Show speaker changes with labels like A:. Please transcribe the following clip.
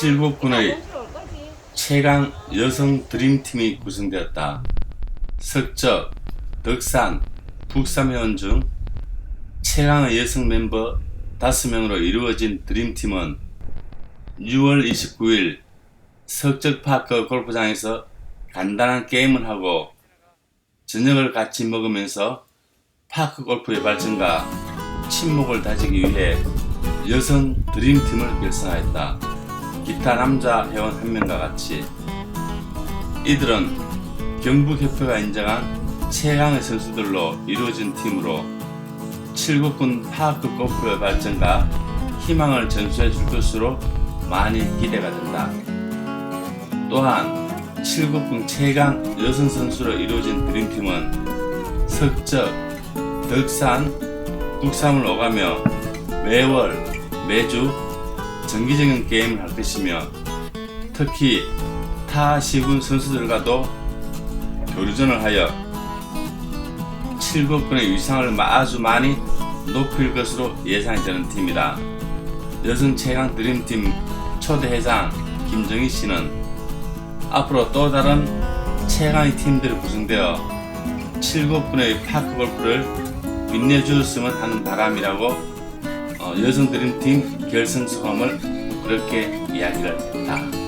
A: 칠곡군의 최강 여성 드림팀이 구성되었다. 석적, 덕산, 북삼회원 중 최강의 여성 멤버 5명으로 이루어진 드림팀은 6월 29일 석적파크 골프장에서 간단한 게임을 하고 저녁을 같이 먹으면서 파크 골프의 발전과 친목을 다지기 위해 여성 드림팀을 결성하였다. 기타 남자 회원 한 명과 같이 이들은 경북협회가 인정한 최강의 선수들로 이루어진 팀으로 칠곡군 파크 골프의 발전과 희망을 전수해 줄 것으로 많이 기대가 된다. 또한 칠곡군 최강 여성 선수로 이루어진 드림팀은 석적, 덕산, 국삼을 오가며 매월, 매주 정기적인 게임을 할 것이며 특히 타 시군 선수들과도 교류전을 하여 칠곡군의 위상을 아주 많이 높일 것으로 예상이 되는 팀이다. 여성 최강 드림팀 초대 회장 김정희 씨는 앞으로 또 다른 최강의 팀들이 구성되어 칠곡군의 파크 골프를 빛내주었으면 하는 바람이라고 어, 여성 드림팀 결승 소감을 그렇게 이야기를 했다.